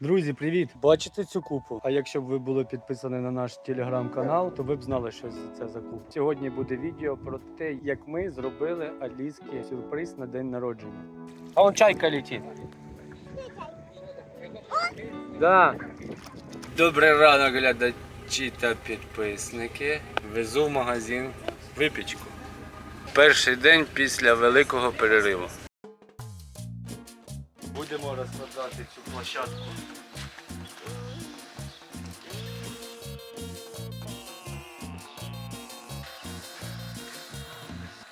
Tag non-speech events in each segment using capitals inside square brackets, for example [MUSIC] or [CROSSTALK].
Друзі, привіт! Бачите цю купу? А якщо б ви були підписані на наш телеграм-канал, то ви б знали, що це за купа. Сьогодні буде відео про те, як ми зробили алійський сюрприз на день народження. А он чайка летить. Да. Добрий ранок, глядачі та підписники. Везу в магазин випічку. Перший день після великого перериву. Будемо розкладати цю площадку.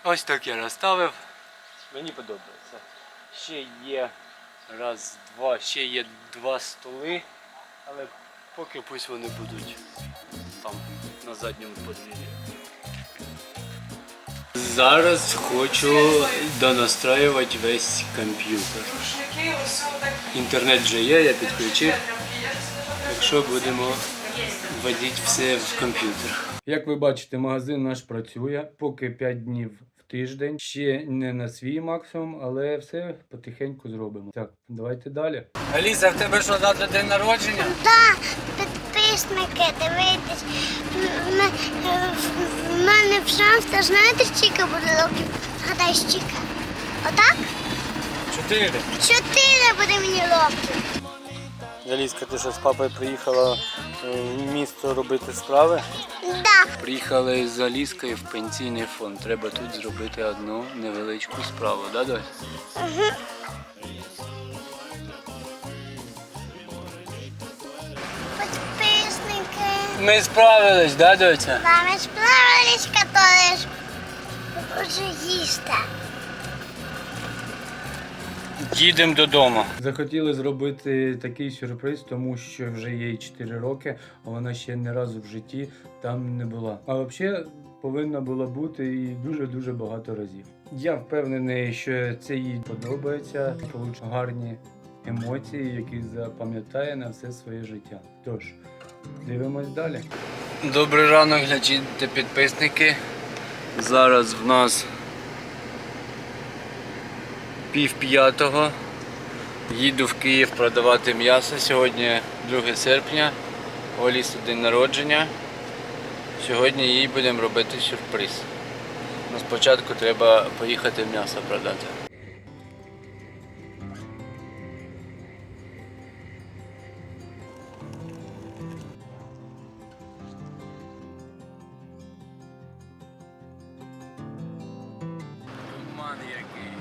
Ось так я розставив. Мені подобається. Ще є раз, два, ще є два столи, але поки пусть вони будуть там на задньому подвір'ї. Зараз хочу донастраювати весь комп'ютер. Інтернет вже є, я підключив. Так що будемо вводити все в комп'ютер. Як ви бачите, магазин наш працює поки 5 днів в тиждень. Ще не на свій максимум, але все потихеньку зробимо. Так, давайте далі. Аліса, в тебе що завтра день народження? Да, підписники, дивитесь. В В мене в шанс, знаєте, скільки буде років? Згадай, скільки. Отак? Чотири. Чотири буде мені років. Аліска, ти що з папою приїхала е, в місто робити справи? Да. Приїхали з Аліскою в пенсійний фонд. Треба тут зробити одну невеличку справу, да, Дось? Підписники. Ми справились, да, доця? Вами справились, которые ж уже їсти. Їдемо додому. Захотіли зробити такий сюрприз, тому що вже їй 4 роки, а вона ще ні разу в житті там не була. А взагалі повинна була бути і дуже-дуже багато разів. Я впевнений, що це їй подобається, получить гарні емоції, які запам'ятає на все своє життя. Тож, дивимось далі. Добрий ранок, глядачі та підписники. Зараз в нас пів п'ятого. Їду в Київ продавати м'ясо. Сьогодні 2 серпня. Аліси день народження. Сьогодні їй будемо робити сюрприз. Ну, спочатку треба поїхати м'ясо продати. Туман який.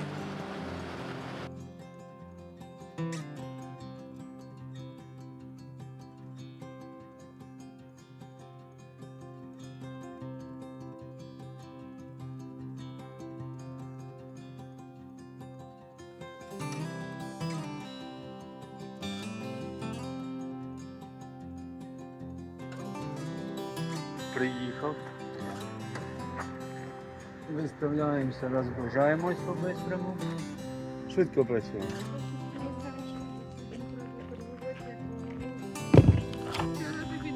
Приїхав. Виставляємося, розгружаємось по-бистрому. Швидко працюємо.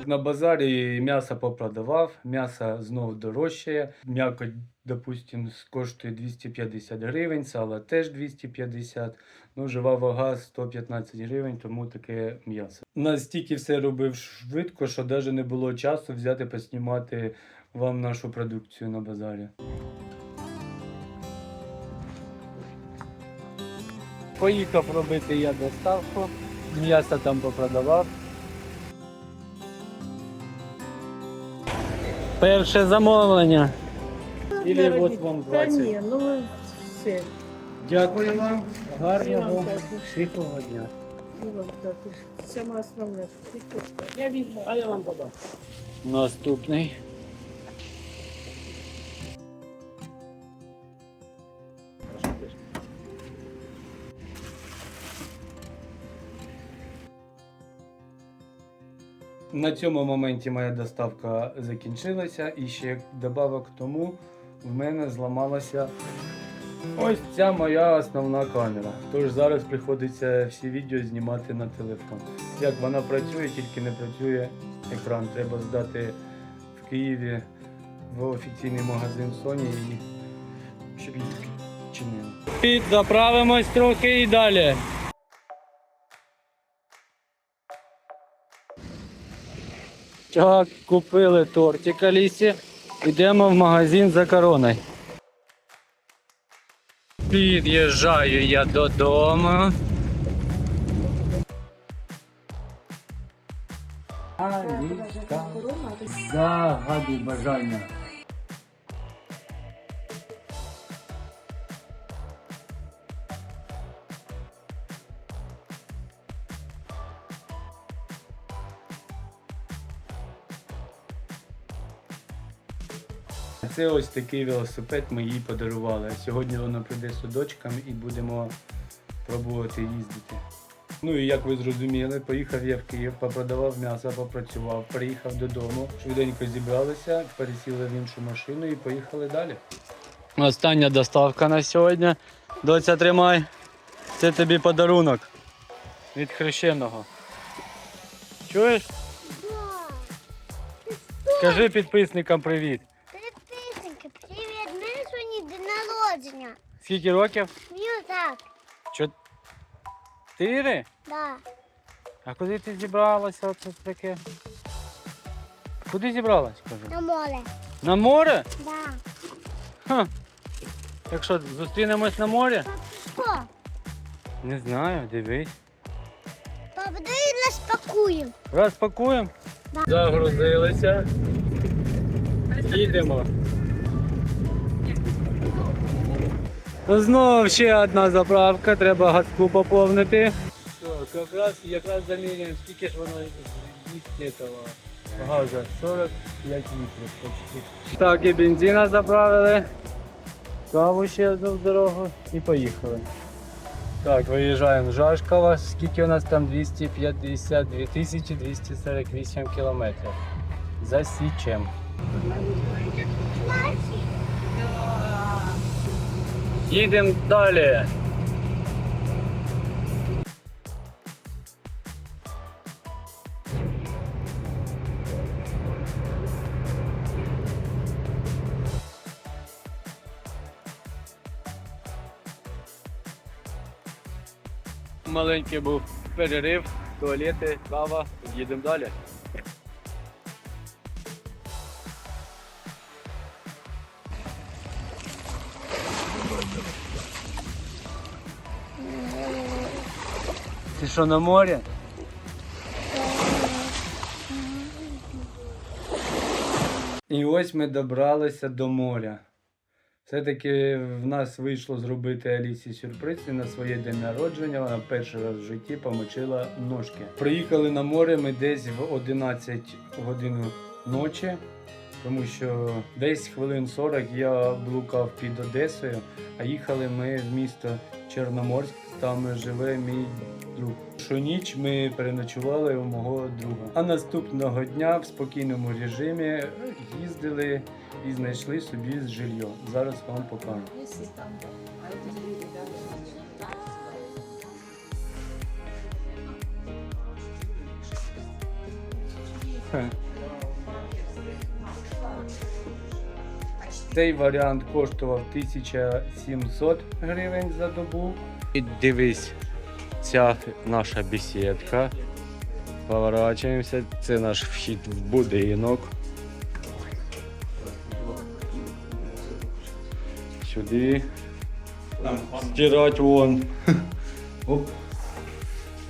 На базарі м'ясо попродавав, м'ясо знов дорожчає. М'яко, допустим, коштує 250 гривень, сало теж 250. Ну, жива вага 115 гривень, тому таке м'ясо. Настільки все робив швидко, що навіть не було часу взяти поснімати вам нашу продукцію на базарі. Поїхав робити я доставку, м'ясо там попродавав. Перше замовлення. Ілі от вам Та 20. ні, ну все. Дякую вам. І Гарного вам дня. І вам. Саме основне. Я візьму, а я вам подам. Наступний. На цьому моменті моя доставка закінчилася і ще добавок тому в мене зламалася ось ця моя основна камера. Тож зараз приходиться всі відео знімати на телефон. Як вона працює, тільки не працює екран. Треба здати в Києві в офіційний магазин Sony і щоб її підчинили. Підзаправимось трохи і далі. Так, купили тортик Алісі. Йдемо в магазин за короною. Під'їжджаю я додому. Аліска, загадуй бажання. Це ось такий велосипед ми їй подарували. Сьогодні вона прийде з дочками і будемо пробувати їздити. Ну і як ви зрозуміли, поїхав я в Київ, попродавав м'ясо, попрацював, приїхав додому, швиденько зібралися, пересіли в іншу машину і поїхали далі. Остання доставка на сьогодні. Доця, тримай. Це тобі подарунок від хрещеного. Чуєш? Скажи підписникам привіт. Підписники, привіт, мене сьогодні день народження. Скільки років? Мені так, Чотири? да. А куди ти зібралася? Оце таке? Куди зібралась? Кажу? На море. На море? Да. Ха. Так що, зустрінемось на морі? Що? Не знаю, дивись. Папа, давай розпакуємо. Розпакуємо. Да. Загрузилися. Їдемо. Знову ще одна заправка, треба газку поповнити. Що, якраз, якраз заміряємо, скільки ж воно цього газу. 45 літрів почти. Так, і бензина заправили. Каву ще одну в дорогу і поїхали. Так, виїжджаємо з Жашкова. Скільки у нас там 250 2248 кілометрів. Засічем. Їдемо далі. Маленький був перерив, туалети, кава. Їдемо далі. Що на морі? І ось ми добралися до моря. Все-таки в нас вийшло зробити Алісі сюрприз і на своє день народження. Вона перший раз в житті помочила ножки. Приїхали на море ми десь в 11 годин ночі, тому що десь хвилин 40 я блукав під Одесою, а їхали ми в місто Чорноморськ. Там живе мій друг. Щоніч ми переночували у мого друга. А наступного дня в спокійному режимі їздили і знайшли собі жилье. Зараз вам покажу. Цей варіант коштував 1700 гривень за добу. І дивись, ця наша бесідка. Поворачуємося, це наш вхід в будинок. Сюди. Стирать вон. [LAUGHS] Оп.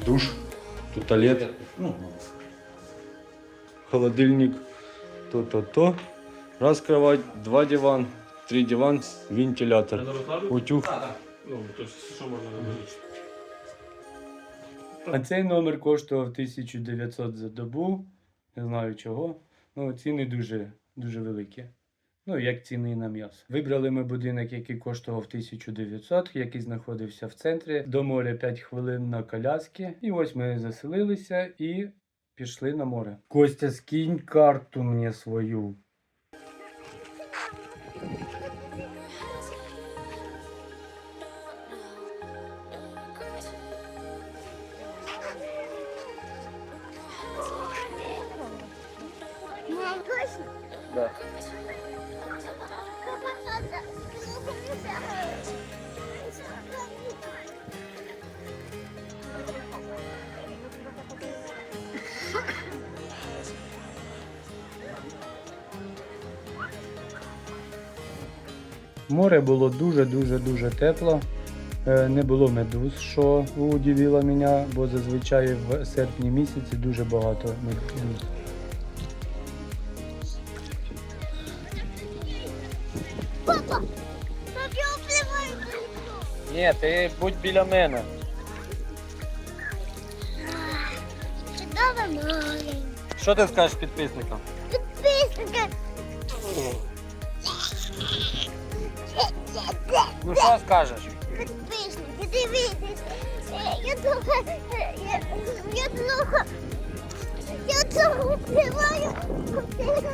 Душ. Тут туалет. Ну, холодильник. То-то-то. Раз кровать, два диван, три диван, вентилятор. Утюг. Ну, то есть, що можна робити? А цей номер коштував 1900 за добу. Не знаю чого. Ну, ціни дуже, дуже великі. Ну, як ціни на м'ясо. Вибрали ми будинок, який коштував 1900, який знаходився в центрі. До моря 5 хвилин на коляски. І ось ми заселилися і пішли на море. Костя, скинь карту мені свою. Море було дуже-дуже дуже тепло. Е, Не було медуз, що удивило мене, бо зазвичай в серпні місяці дуже багато медуз. Папа, я впливаю. Ні, ти будь біля мене. Чудове море. Що ти скажеш підписникам? Підписники. Ну що скажеш? Підписники, дивіться. Е, Я довго, е, я, я довго, я довго впливаю. Маю.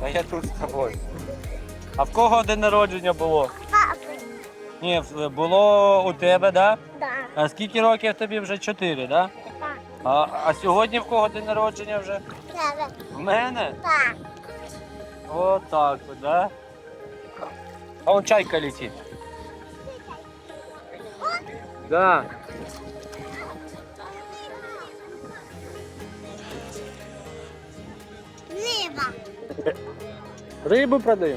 Та я тут з тобою. А в кого день народження було? Папи. Ні, було у тебе, да? Да. А скільки років тобі вже чотири, да? Так. А, а сьогодні в кого день народження вже? Так. В мене? Так. От так от, да? А он чайка летить. Да. Ліва. Рибу продаю.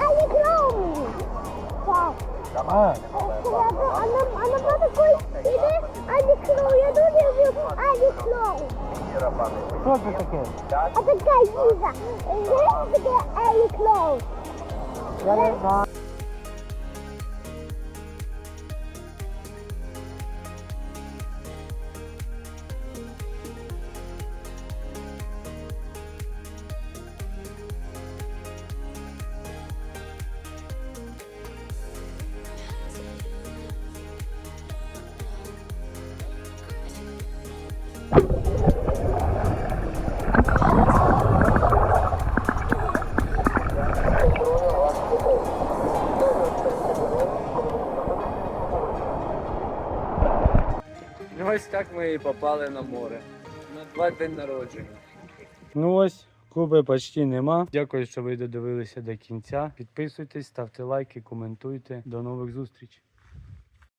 Али клоун. Так. Давай. А на, а на такой іде Алі Клоун. Я дуже люблю Алі Клоун. Що це таке? А така їжа. Є таке Алі Клоун. Я не знаю. Так ми і попали на море. На два день народження. Ну ось, Куби почти нема. Дякую, що ви додивилися до кінця. Підписуйтесь, ставте лайки, коментуйте. До нових зустрічей.